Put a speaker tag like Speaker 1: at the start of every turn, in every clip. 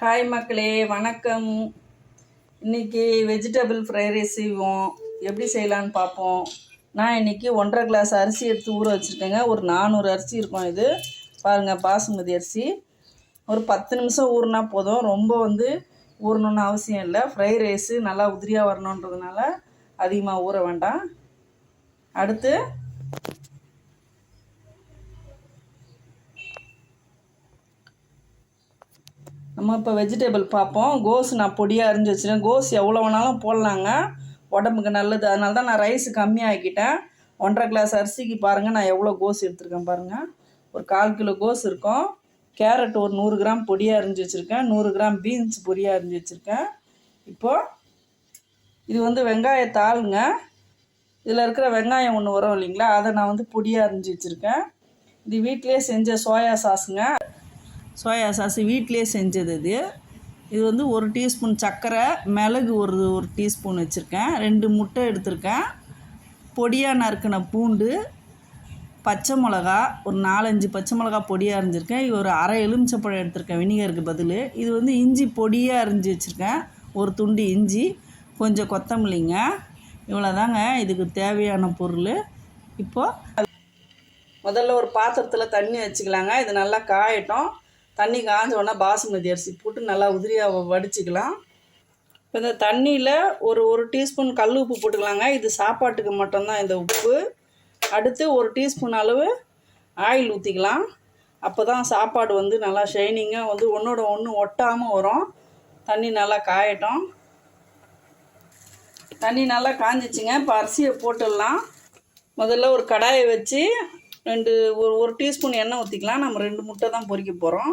Speaker 1: Hi மக்களே வணக்கம். இன்னைக்கு வெஜிடபிள் ஃப்ரைட் ரைஸ் செய்வோம். எப்படி செய்யலான்னு பார்ப்போம். நான் இன்னைக்கு ஒன்றரை கிளாஸ் அரிசி எடுத்து ஊற வச்சுருக்கேங்க. ஒரு நானூறு அரிசி இருக்கும் இது. பாருங்கள் பாசுமதி அரிசி. ஒரு பத்து நிமிஷம் ஊறினா போதும். ரொம்ப வந்து ஊறணுன்னு அவசியம் இல்லை. ஃப்ரைட் ரைஸு நல்லா உதிரியாக வரணுன்றதுனால அதிகமாக ஊற வேண்டாம். அடுத்து நம்ம இப்போ வெஜிடபிள் பார்ப்போம் கோஸ் நான் பொடியாக அரிஞ்சு வச்சுருக்கேன். கோஸ் எவ்வளோ வேணாலும் போடலாங்க. உடம்புக்கு நல்லது. அதனால தான் நான் ரைஸ் கம்மியாக்கிட்டேன். ஒன்றரை கிளாஸ் அரிசிக்கு பாருங்கள் நான் எவ்வளோ கோஸ் எடுத்துருக்கேன் பாருங்கள் ஒரு கால் கிலோ கோஸ் இருக்கும். கேரட் ஒரு நூறு கிராம் பொடியாக அரிஞ்சு வச்சுருக்கேன். நூறு கிராம் பீன்ஸ் பொடியாக அரிஞ்சு வச்சுருக்கேன். இப்போது இது வந்து வெங்காயத்தாளுங்க இதில் இருக்கிற வெங்காயம் ஒன்று வரும் இல்லைங்களா? அதை நான் வந்து பொடியாக அரிஞ்சு வச்சுருக்கேன். இது வீட்டிலே செஞ்ச சோயா சாஸுங்க. சோயா சாஸ் வீட்டிலே செஞ்சது இது. இது வந்து ஒரு டீஸ்பூன் சர்க்கரை மிளகு ஒரு ஒரு டீஸ்பூன் வச்சுருக்கேன். ரெண்டு முட்டை எடுத்திருக்கேன். பொடியாக நறுக்கின பூண்டு பச்சை மிளகா ஒரு நாலஞ்சு பச்சை மிளகா பொடியாக அரிஞ்சிருக்கேன். இது ஒரு அரை எலுமிச்சப்பழம் எடுத்திருக்கேன் வினிகருக்கு பதில். இது வந்து இஞ்சி பொடியாக அரிஞ்சு வச்சுருக்கேன். ஒரு துண்டு இஞ்சி கொஞ்சம் கொத்தமல்லிங்க. இவ்வளோதாங்க இதுக்கு தேவையான பொருள். இப்போது முதல்ல ஒரு பாத்திரத்தில் தண்ணி வச்சுக்கலாங்க. இது நல்லா காயட்டும். தண்ணி காஞ்ச உடனே பாசுமதி அரிசி போட்டு நல்லா உதிரியாக வடிச்சுக்கலாம். இப்போ இந்த தண்ணியில் ஒரு ஒரு டீஸ்பூன் கல் உப்பு போட்டுக்கலாங்க. இது சாப்பாட்டுக்கு மட்டும்தான் இந்த உப்பு. அடுத்து ஒரு டீஸ்பூன் அளவு ஆயில் ஊற்றிக்கலாம் அப்போ தான் சாப்பாடு வந்து நல்லா ஷைனிங்காக வந்து ஒன்றோட ஒன்று ஒட்டாமல் வரும். தண்ணி நல்லா காயட்டும். தண்ணி நல்லா காஞ்சிச்சுங்க. இப்போ அரிசியை போட்டுடலாம். முதல்ல ஒரு கடாயை வச்சு ரெண்டு ஒரு ஒரு டீஸ்பூன் எண்ணெய் ஊற்றிக்கலாம் நம்ம ரெண்டு முட்டை தான் பொறிக்க போகிறோம்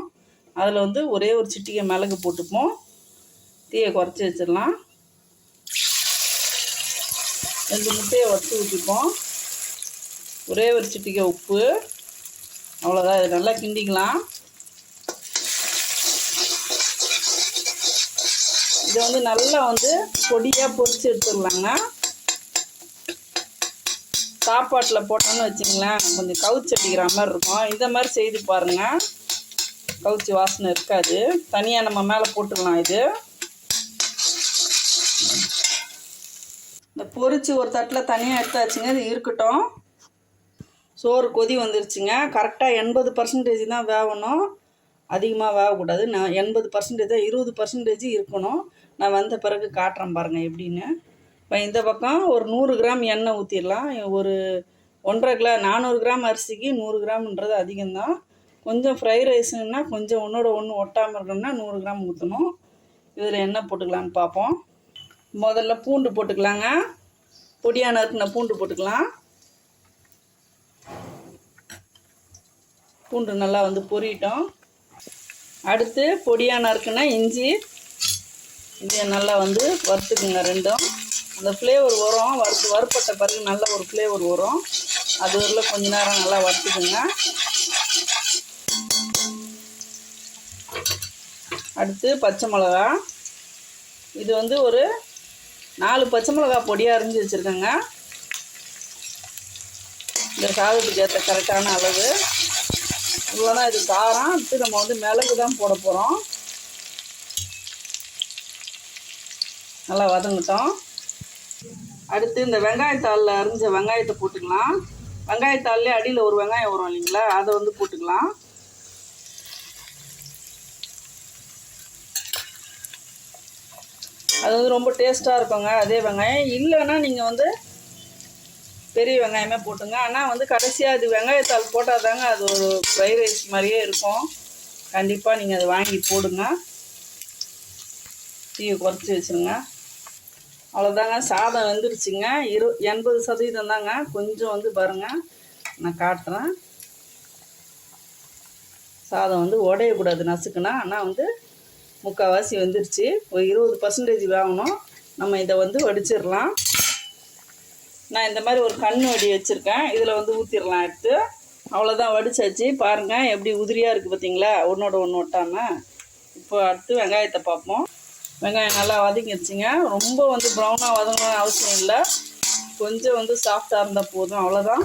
Speaker 1: அதில் வந்து ஒரே ஒரு சிட்டிகை மிளகு போட்டுப்போம் தீயை குறைச்சி வச்சிடலாம். ரெண்டு முட்டையை வறுத்து ஊற்றிப்போம் ஒரே ஒரு சிட்டிகை உப்பு. அவ்வளோதான் இது நல்லா கிண்டிக்கலாம். இதை வந்து நல்லா வந்து பொடியாக பொரித்து எடுத்துடலாங்க. சாப்பாட்டில் போட்டோன்னு வச்சிங்களேன் கொஞ்சம் கவுச்சி அடிக்கிற மாதிரி இருக்கும். இந்த மாதிரி செய்து பாருங்கள் கவுச்சி வாசனை இருக்காது. தனியாக நம்ம மேலே போட்டுக்கலாம் இது. இந்த பொறிச்சு ஒரு தட்டில் தனியாக எடுத்தாச்சுங்க இது இருக்கட்டும். சோறு கொதி வந்துருச்சுங்க. கரெக்டாக எண்பது பர்சன்டேஜ் தான் வேகணும் அதிகமாக வேகக்கூடாது நான் எண்பது பர்சன்டேஜ் இருபது பர்சன்டேஜ் இருக்கணும். நான் வந்த பிறகு காட்டுறேன் பாருங்கள் எப்படின்னு. இப்போ இந்த பக்கம் ஒரு நூறு கிராம் எண்ணெய் ஊற்றிடலாம் ஒரு ஒன்றரை கிலோ நானூறு கிராம் அரிசிக்கு நூறு கிராம்ன்றது அதிகம்தான். கொஞ்சம் ஃப்ரை ரைஸுன்னா கொஞ்சம் ஒன்றோட ஒன்று ஒட்டாமல் இருக்கணும்னா நூறு கிராம் ஊற்றணும் இதில் எண்ணெய் போட்டுக்கலான்னு பார்ப்போம் முதல்ல பூண்டு போட்டுக்கலாங்க. பொடியான நறுக்கின பூண்டு போட்டுக்கலாம். பூண்டு நல்லா வந்து பொரியட்டும் அடுத்து பொடியாக நறுக்குனா இஞ்சி. இதை நல்லா வந்து வறுத்துக்குங்க ரெண்டும். அந்த ஃப்ளேவர் வரும். வறுத்து வறுப்பட்ட பிறகு நல்ல ஒரு ஃப்ளேவர் வரும். அது வரல கொஞ்ச நேரம் நல்லா வறுத்துக்குங்க. அடுத்து பச்சை மிளகா. இது வந்து ஒரு நாலு பச்சை மிளகா பொடியாக அரிஞ்சு வச்சுருக்கேங்க. இந்த சாதத்துக்கு ஏற்ற கரெக்டான அளவு. இவ்வளோதான் இது காரம். அடுத்து நம்ம வந்து மிளகு தான் போட போகிறோம் நல்லா வதங்கிட்டோம். அடுத்து இந்த வெங்காயத்தாளில் அரிஞ்ச வெங்காயத்தை போட்டுக்கலாம். வெங்காயத்தாள்லேயே அடியில் ஒரு வெங்காயம் வரும் இல்லைங்களா? அதை வந்து போட்டுக்கலாம். அது வந்து ரொம்ப டேஸ்ட்டாக இருக்குங்க அதே வெங்காயம். இல்லைன்னா நீங்கள் வந்து பெரிய வெங்காயமே போட்டுங்க. ஆனால் வந்து கடைசியாக அது வெங்காயத்தாள் போட்டால் தாங்க அது ஒரு ஃப்ரைட் ரைஸ் மாதிரியே இருக்கும். கண்டிப்பாக நீங்கள் அதை வாங்கி போடுங்க. தீயை குறைச்சி வச்சுருங்க. அவ்வளோதாங்க சாதம் வெந்துருச்சுங்க. இரு எண்பது சதவீதம் தாங்க. கொஞ்சம் வந்து பாருங்கள் நான் காட்டுறேன். சாதம் வந்து உடையக்கூடாது நசுக்குனா. ஆனால் வந்து முக்கால்வாசி வந்துருச்சு. ஒரு இருபது பர்சன்டேஜ் வாங்கணும் நம்ம இதை வந்து வடிச்சிடலாம். நான் இந்த மாதிரி ஒரு கண் வடி வச்சுருக்கேன். இதில் வந்து ஊற்றிடலாம் எடுத்து. அவ்வளோதான் வடிச்சாச்சு. பாருங்கள் எப்படி உதிரியாக இருக்குது பார்த்தீங்களா? ஒன்றோட ஒன்று ஒட்டாமல் இப்போ அடுத்து வெங்காயத்தை பார்ப்போம். வெங்காயம் நல்லா வதங்கிடுச்சிங்க. ரொம்ப வந்து ப்ரௌனாக வதங்கணும்னு அவசியம் இல்லை. கொஞ்சம் வந்து சாஃப்டாக இருந்தால் போதும். அவ்வளோதான்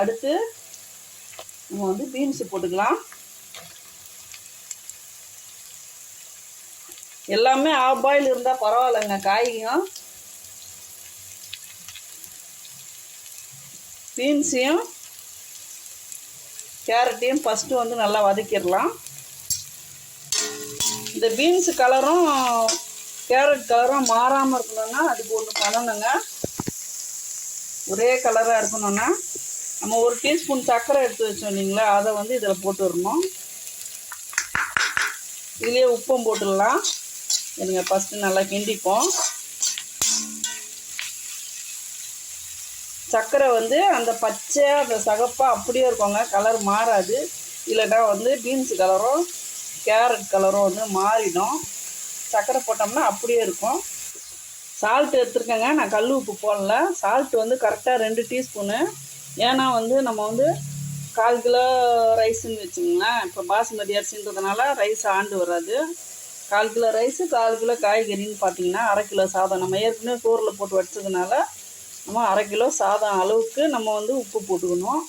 Speaker 1: அடுத்து நம்ம வந்து பீன்ஸு போட்டுக்கலாம். எல்லாமே ஆஃப் பாயில் இருந்தால் பரவாயில்லைங்க காய்க்கும் பீன்ஸையும் கேரட்டையும் ஃபஸ்ட்டு வந்து நல்லா வதக்கிடலாம். இந்த பீன்ஸு கலரும் கேரட் கலரும் மாறாமல் இருக்கணும்னா அதுக்கு ஒன்று பண்ணணுங்க. ஒரே கலராக இருக்கணும்னா நம்ம ஒரு டீஸ்பூன் சர்க்கரை எடுத்து வச்சோம் இல்லைங்களா அதை வந்து இதில் போட்டுடணும். இதுலேயே உப்பும் போட்டுடலாம். இருங்க ஃபஸ்ட்டு நல்லா கிண்டிப்போம். சர்க்கரை வந்து அந்த பச்சை அந்த சகப்பாக அப்படியே இருக்கோங்க. கலர் மாறாது. இல்லைன்னா வந்து பீன்ஸ் கலரும் கேரட் கலரும் வந்து மாறிடும். சர்க்கரை போட்டோம்னா அப்படியே இருக்கும். சால்ட் எடுத்துருக்கேங்க. நான் கல் உப்பு போடல. சால்ட் வந்து கரெக்டாக ரெண்டு டீஸ்பூனு ஏன்னா வந்து நம்ம வந்து கால் கிலோ ரைஸுன்னு வச்சுங்களேன் இப்போ பாசுமதி அரிசின்றதுனால ரைஸ் ஆண்டு வராது. கால் கிலோ ரைஸு கால் கிலோ காய்கறின்னு பார்த்தீங்கன்னா அரை கிலோ சாதம். நம்ம ஏற்கனவே சோறில் போட்டு வச்சதுனால நம்ம அரை கிலோ சாதம் அளவுக்கு நம்ம வந்து உப்பு போட்டுக்கணும்.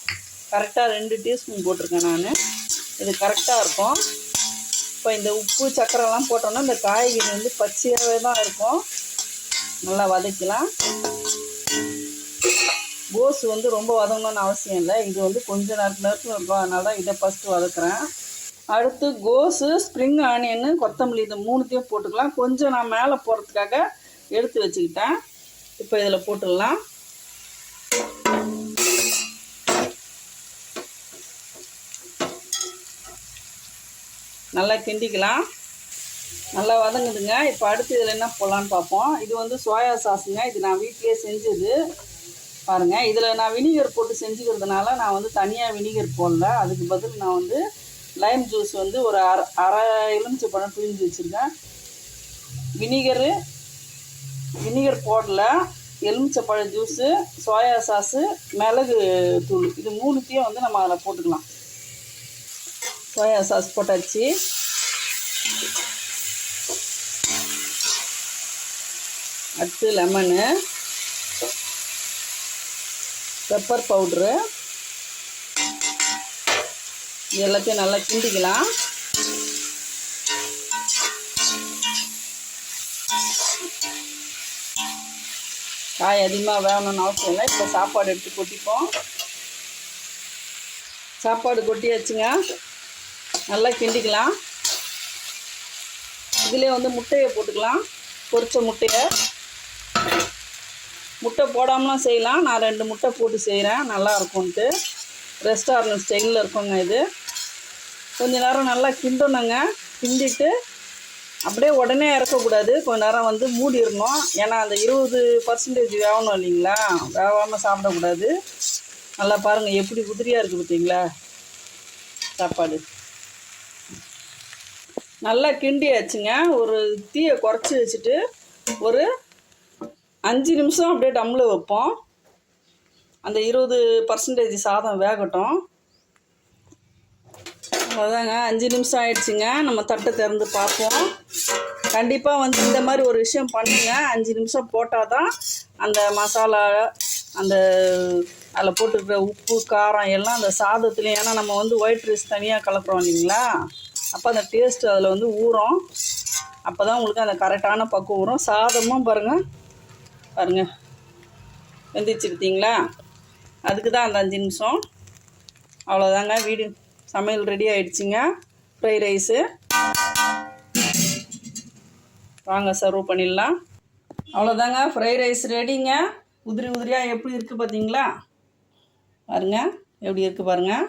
Speaker 1: கரெக்டாக ரெண்டு டீஸ்பூன் போட்டிருக்கேன் நான். இது கரெக்டாக இருக்கும். இப்போ இந்த உப்பு சக்கரைலாம் போட்டோன்னா இந்த காய்கறி வந்து பச்சையாகவே தான் இருக்கும். நல்லா வதக்கலாம். கோஸ் வந்து ரொம்ப வதங்கணும்னு அவசியம் இல்லை. இது வந்து கொஞ்ச நேரத்தில் நேரத்தில் இருக்கும் அதனால தான் இதை ஃபஸ்ட்டு வதக்குறேன். அடுத்து கோஸு ஸ்ப்ரிங் ஆனியனு கொத்தமல்லி இது மூணுத்தையும் போட்டுக்கலாம். கொஞ்சம் நான் மேலே போடுறதுக்காக எடுத்து வச்சுக்கிட்டேன். இப்போ இதில் போட்டுடலாம். நல்லா கிண்டிக்கலாம். நல்லா வதங்குதுங்க. இப்போ அடுத்து இதில் என்ன போடலான்னு பார்ப்போம். இது வந்து சோயா சாஸுங்க. இது நான் வீட்டிலேயே செஞ்சது. பாருங்கள் இதில் நான் வினிகர் போட்டு செஞ்சுக்கிறதுனால நான் வந்து தனியாக வினிகர் போடல. அதுக்கு பதில் நான் வந்து லைம் ஜூஸ் வந்து ஒரு அரை அரை எலுமிச்சை பழம் பிழிஞ்சு வச்சுருக்கேன். வினிகரு வினிகர் போடல. எலுமிச்சை பழ ஜூஸு சோயா சாஸு மிளகு தூள். இது மூணுத்தையும் வந்து நம்ம அதில் போட்டுக்கலாம். சோயா சாஸ் போட்டாச்சு. அடுத்து லெமனு. Pepper powder. எல்லாத்தையும் நல்லா கிண்டிக்கலாம். காய் அதிகமாக வேணும்னு அவசியம் இல்லை. இப்போ சாப்பாடு எடுத்து கொட்டிப்போம். சாப்பாடு கொட்டியாச்சுங்க. நல்லா கிண்டிக்கலாம். இதிலே வந்து முட்டையை போட்டுக்கலாம். பொரித்த முட்டையை. முட்டை போடாமலாம் செய்யலாம். நான் ரெண்டு முட்டை போட்டு செய்கிறேன் நல்லா இருக்கும்ன்ட்டு. ரெஸ்டாரண்ட் ஸ்டைலில் இருக்குங்க இது. கொஞ்ச நேரம் நல்லா கிண்டணுங்க. கிண்டிட்டு அப்படியே உடனே இறக்கக்கூடாது. கொஞ்ச நேரம் வந்து மூடிடணும். ஏன்னா அந்த இருபது பர்சன்டேஜ் வேகணும் இல்லைங்களா? வேகாமல் சாப்பிடக்கூடாது. நல்லா பாருங்கள் எப்படி உதிரியாக இருக்குது பார்த்தீங்களா சாப்பாடு. நல்லா கிண்டியாச்சுங்க. ஒரு தீயை குறைச்சி வச்சுட்டு ஒரு அஞ்சு நிமிஷம் அப்படியே டம்மில் வைப்போம். அந்த இருபது பர்சன்டேஜ் சாதம் வேகட்டும். அதாங்க அஞ்சு நிமிஷம் ஆயிடுச்சுங்க. நம்ம தட்டை திறந்து பார்ப்போம். கண்டிப்பாக வந்து இந்த மாதிரி ஒரு விஷயம் பண்ணுங்க. அஞ்சு நிமிஷம் போட்டால் தான் அந்த மசாலா அந்த அதில் போட்டுருக்கிற உப்பு காரம் எல்லாம் அந்த சாதத்துலேயும். ஏன்னா நம்ம வந்து ஒயிட் ரைஸ் தனியாக கலக்குறோம் இல்லைங்களா? அப்போ அந்த டேஸ்ட்டு அதில் வந்து ஊறும். அப்போ தான் உங்களுக்கு அந்த கரெக்டான பக்குவம் வரும். சாதமும் பாருங்கள் பாருங்கள் வெந்திச்சிருத்தீங்களா அதுக்கு தான் அந்த அஞ்சு நிமிஷம். அவ்வளோதாங்க வீடு சமையல் ரெடி ஆகிடுச்சிங்க ஃப்ரைட் ரைஸு வாங்க சர்வ் பண்ணிடலாம். அவ்வளோதாங்க ஃப்ரைட் ரைஸ் ரெடிங்க உதிரி உதிரியாக எப்படி இருக்குது பார்த்தீங்களா பாருங்க. எப்படி இருக்குது பாருங்கள்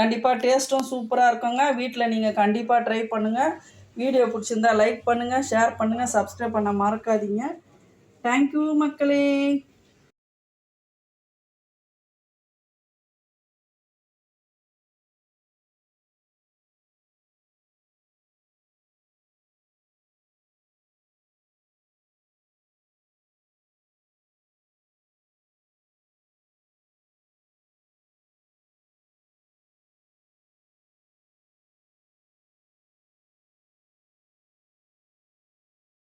Speaker 1: கண்டிப்பாக டேஸ்ட்டும் சூப்பராக இருக்குங்க. வீட்டில் நீங்கள் கண்டிப்பாக ட்ரை பண்ணுங்கள் வீடியோ பிடிச்சிருந்தா லைக் பண்ணுங்கள் ஷேர் பண்ணுங்கள் சப்ஸ்கிரைப் பண்ண மறக்காதீங்க. தேங்க்யூ மக்களே.